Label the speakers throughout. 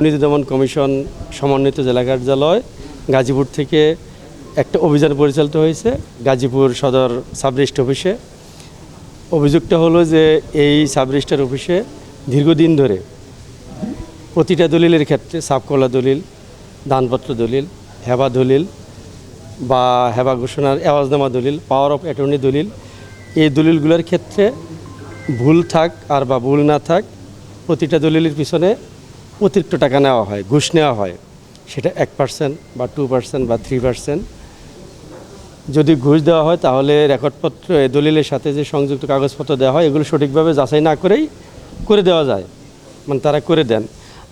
Speaker 1: দুর্নীতি দমন কমিশন সমন্বিত জেলা কার্যালয় গাজীপুর থেকে একটা অভিযান পরিচালিত হয়েছে, গাজীপুর সদর সাব রেজিস্ট্রি অফিসে। অভিযোগটা হলো যে এই সাব রেজিস্ট্রার অফিসে দীর্ঘদিন ধরে প্রতিটা দলিলের ক্ষেত্রে সাবকলা দলিল, দানপত্র দলিল, হেবা দলিল বা হেবা ঘোষণার এওয়াজনামা দলিল পাওয়ার অফ অ্যাটর্নি দলিল, এই দলিলগুলোর ক্ষেত্রে ভুল থাক আর বা ভুল না থাক, প্রতিটা দলিলের পিছনে অতিরিক্ত টাকা নেওয়া হয়, ঘুষ নেওয়া হয়। সেটা এক পার্সেন্ট বা টু পার্সেন্ট বা থ্রি পার্সেন্ট যদি ঘুষ দেওয়া হয়, তাহলে রেকর্ডপত্র, এই দলিলের সাথে যে সংযুক্ত কাগজপত্র দেওয়া হয়, এগুলো সঠিকভাবে যাচাই না করেই করে দেওয়া যায়। মানে তারা করে দেন।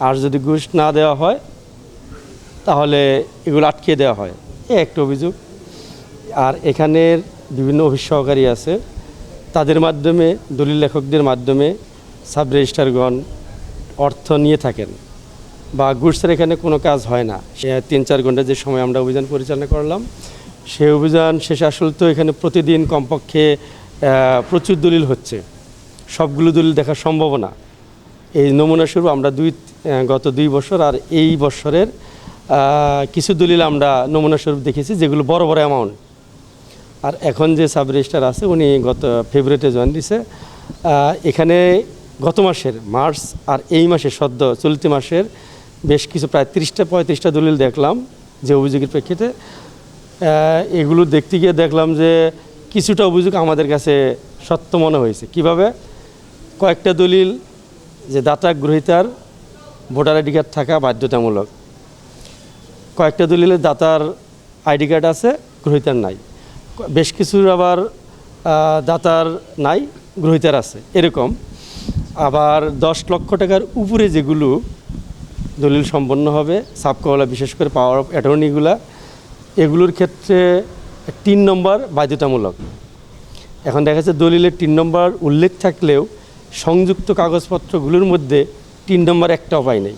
Speaker 1: আর যদি ঘুষ না দেওয়া হয়, তাহলে এগুলো আটকে দেওয়া হয়। এ একটা অভিযোগ। আর এখানের বিভিন্ন অফিস সহকারী আছে। তাদের মাধ্যমে, দলিল লেখকদের মাধ্যমে সাব রেজিস্ট্রারগণ অর্থ নিয়ে থাকেন বা গুডসের এখানে কোনো কাজ হয় না। সে তিন চার ঘণ্টা যে সময় আমরা অভিযান পরিচালনা করলাম, সেই অভিযান শেষে আসলে তো এখানে প্রতিদিন কমপক্ষে প্রচুর দলিল হচ্ছে। সবগুলো দলিল দেখা সম্ভব না। এই নমুনা স্বরূপ আমরা দুই গত দুই বছর আর এই বছরের কিছু দলিল আমরা নমুনা স্বরূপ দেখেছি, যেগুলো বড় বড় অ্যামাউন্ট আর এখন যে সাব রেজিস্টার আছে, উনি গত ফেব্রুয়ারিতে জয়েন দিছে। এখানে গত মাসের মার্চ আর এই মাসের সদ্য চলতি মাসের বেশ কিছু প্রায় তিরিশটা, পঁয়ত্রিশটা দলিল দেখলাম যে অভিযোগের প্রেক্ষিতে। এগুলো দেখতে গিয়ে দেখলাম যে কিছুটা অভিযোগ আমাদের কাছে সত্য মনে হয়েছে। কীভাবে? কয়েকটা দলিল যে দাতা গ্রহীতার ভোটার আইডি কার্ড থাকা বাধ্যতামূলক। কয়েকটা দলিলের দাতার আইডি কার্ড আছে, গ্রহীতার নাই। বেশ কিছুর আবার দাতার নাই, গ্রহীতার আছে, এরকম। আবার দশ লক্ষ টাকার উপরে যেগুলো দলিল সম্পন্ন হবে সাবকওয়ালা বিশেষ করে পাওয়ার অফ অ্যাটর্নিগুলা এগুলোর ক্ষেত্রে তিন নম্বর বাধ্যতামূলক। এখন দেখা যাচ্ছে দলিলের তিন নম্বর উল্লেখ থাকলেও সংযুক্ত কাগজপত্রগুলোর মধ্যে তিন নম্বর একটাও পাই নাই।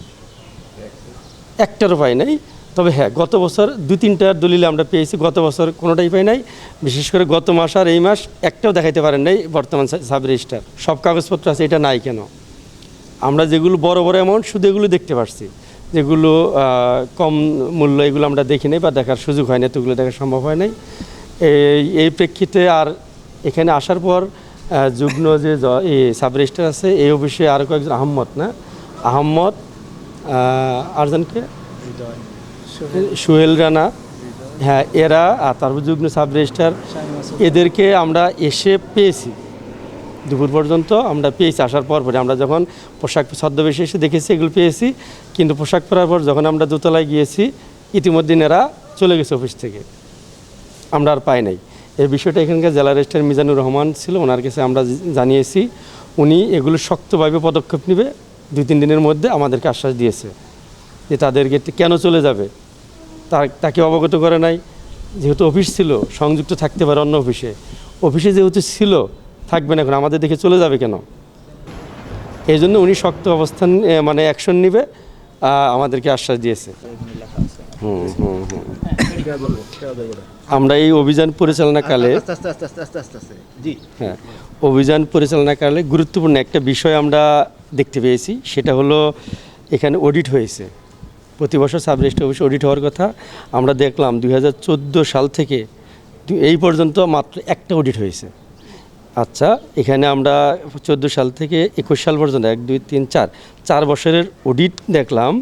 Speaker 1: একটারও পাই নাই তবে হ্যাঁ গত বছর দু তিনটার দলিলে আমরা পেয়েছি গত বছর কোনোটাই পাই নাই। বিশেষ করে গত মাস আর এই মাস একটাও দেখাইতে পারেন নাই বর্তমান সাব রেজিস্টার। সব কাগজপত্র আছে এটা নাই কেন? আমরা যেগুলো বড় বড় অ্যামাউন্ট শুধু এগুলো দেখতে পারছি। যেগুলো কম মূল্য এগুলো আমরা দেখি নাই বা দেখার সুযোগ হয় না এতগুলো দেখা সম্ভব হয় নাই। এই এই প্রেক্ষিতে আর এখানে আসার পর যুগ্ম যে সাব রেজিস্টার আছে এই অফিসে আরও কয়েকজন আহম্মদ না? আহম্মদ আহ, আরজনকে? সোহেল। রানা। হ্যাঁ এরা আর তারপর যুগ্ম সাব রেজিস্টার এদেরকে আমরা এসে পেয়েছি। দুপুর পর্যন্ত আমরা পেয়েছি, আসার পর পরে আমরা যখন পোশাক ছদ্মবেশে এসে দেখেছি, এগুলো পেয়েছি। কিন্তু পোশাক পরার পর যখন আমরা দোতলায় গিয়েছি, ইতিমধ্যে এরা চলে গেছে অফিস থেকে। আমরা আর পাই নাই। এই বিষয়টা এখানকার জেলা রেজিস্ট্রার মিজানুর রহমান ছিল, ওনার কাছে আমরা জানিয়েছি। উনি এগুলো শক্তভাবে পদক্ষেপ নেবে। দুই, তিন দিনের মধ্যে আমাদেরকে আশ্বাস দিয়েছে। যে তাদেরকে কেন চলে যাবে? তার তাকে অবগত করে নাই। যেহেতু অফিস ছিল সংযুক্ত থাকতে পারে অন্য অফিসে। অফিসে যেহেতু ছিল থাকবে না এখন আমাদের দেখে চলে যাবে কেন? এই জন্য উনি শক্ত অবস্থান মানে অ্যাকশন নেবে আমাদেরকে আশ্বাস দিয়েছে। আমরা এই অভিযান পরিচালনাকালে হ্যাঁ অভিযান পরিচালনাকালে গুরুত্বপূর্ণ একটা বিষয় আমরা দেখতে পেয়েছি সেটা হলো এখানে অডিট হয়েছে। প্রতি বছর সাব রেজিস্ট্রি অফিসে অডিট হওয়ার কথা। আমরা দেখলাম দুই হাজার চোদ্দ সাল থেকে এই পর্যন্ত মাত্র একটা অডিট হয়েছে। আচ্ছা এখানে আমরা চোদ্দ সাল থেকে একুশ সাল পর্যন্ত, এক, দুই, তিন, চার চার বছরের অডিট দেখলাম।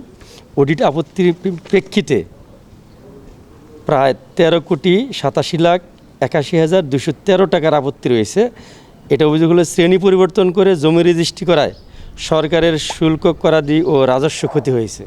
Speaker 1: অডিট আপত্তির প্রেক্ষিতে প্রায় তেরো কোটি সাতাশি লাখ একাশি হাজার দুশো তেরো টাকার আপত্তি রয়েছে। এটা অভিযোগ হলো শ্রেণি পরিবর্তন করে জমি রেজিস্ট্রি করায় সরকারের শুল্ক করা করাদি ও রাজস্ব ক্ষতি হয়েছে।